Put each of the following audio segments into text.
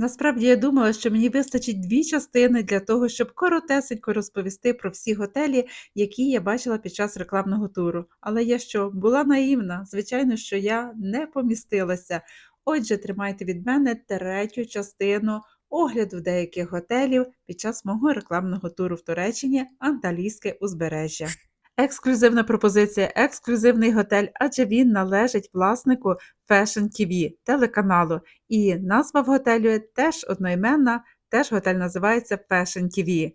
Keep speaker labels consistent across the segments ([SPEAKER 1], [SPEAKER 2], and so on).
[SPEAKER 1] Насправді я думала, що мені вистачить дві частини для того, щоб коротесенько розповісти про всі готелі, які я бачила під час рекламного туру. Але я що, була наївна? Звичайно, що я не помістилася. Отже, тримайте від мене третю частину огляду деяких готелів під час мого рекламного туру в Туреччині Анталійське узбережжя. Ексклюзивна пропозиція, ексклюзивний готель, адже він належить власнику Fashion TV телеканалу. І назва в готелю теж одноіменна, теж готель називається Fashion TV.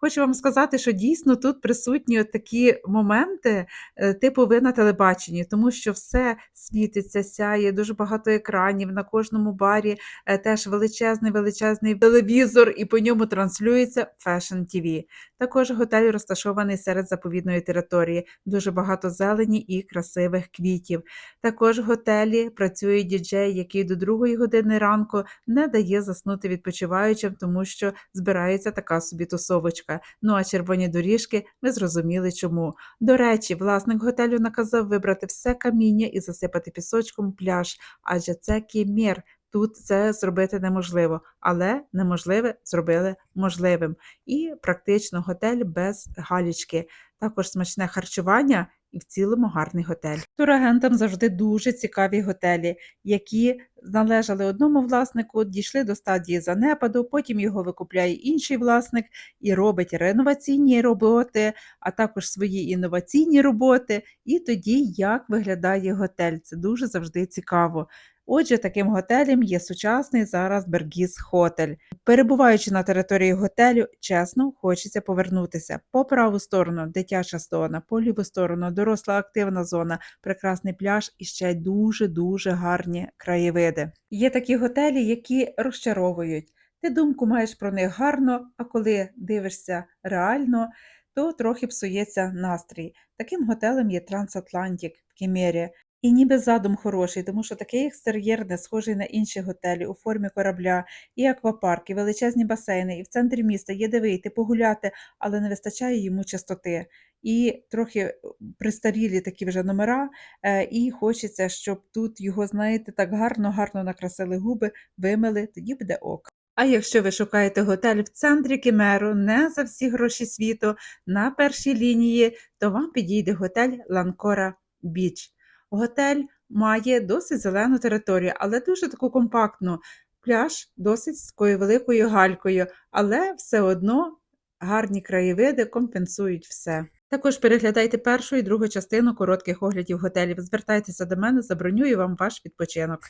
[SPEAKER 1] Хочу вам сказати, що дійсно тут присутні такі моменти, е, типу ви на телебаченні, тому що все світиться, сяє, дуже багато екранів на кожному барі, е, теж величезний величезний телевізор, і по ньому транслюється Fashion TV. Також готель розташований серед заповідної території, дуже багато зелені і красивих квітів. Також в готелі працює діджей, який до другої години ранку не дає заснути відпочиваючим, тому що збирається така собі тусовочка. Ну а червоні доріжки ми зрозуміли чому. До речі, власник готелю наказав вибрати все каміння і засипати пісочком пляж, адже це кімір. Тут це зробити неможливо, але неможливе зробили можливим. І практично готель без галічки. Також смачне харчування і в цілому гарний готель. Турагентам завжди дуже цікаві готелі, які належали одному власнику, дійшли до стадії занепаду, потім його викупляє інший власник і робить реноваційні роботи, а також свої інноваційні роботи. І тоді як виглядає готель. Це дуже завжди цікаво. Отже, таким готелем є сучасний зараз Бергіс Хотель. Перебуваючи на території готелю, чесно, хочеться повернутися. По праву сторону дитяча зона, по ліву сторону доросла активна зона, прекрасний пляж і ще дуже-дуже гарні краєвиди. Є такі готелі, які розчаровують. Ти думку маєш про них гарно, а коли дивишся реально, то трохи псується настрій. Таким готелем є Трансатлантик в Кемері. І ніби задум хороший, тому що такий екстер'єр не схожий на інші готелі у формі корабля, і аквапарк, і величезні басейни, і в центрі міста є де вийти, погуляти, але не вистачає йому чистоти. І трохи е, пристарілі такі вже номера, е, і хочеться, щоб тут його, знаєте, так гарно-гарно накрасили губи, вимили, тоді буде ок. А якщо ви шукаєте готель в центрі Кемеру, не за всі гроші світу, на першій лінії, то вам підійде готель Ланкора Біч. Готель має досить зелену територію, але дуже таку компактну. Пляж досить з такою великою галькою, але все одно гарні краєвиди компенсують все. Також переглядайте першу і другу частину коротких оглядів готелів. Звертайтеся до мене, забронюю вам ваш відпочинок.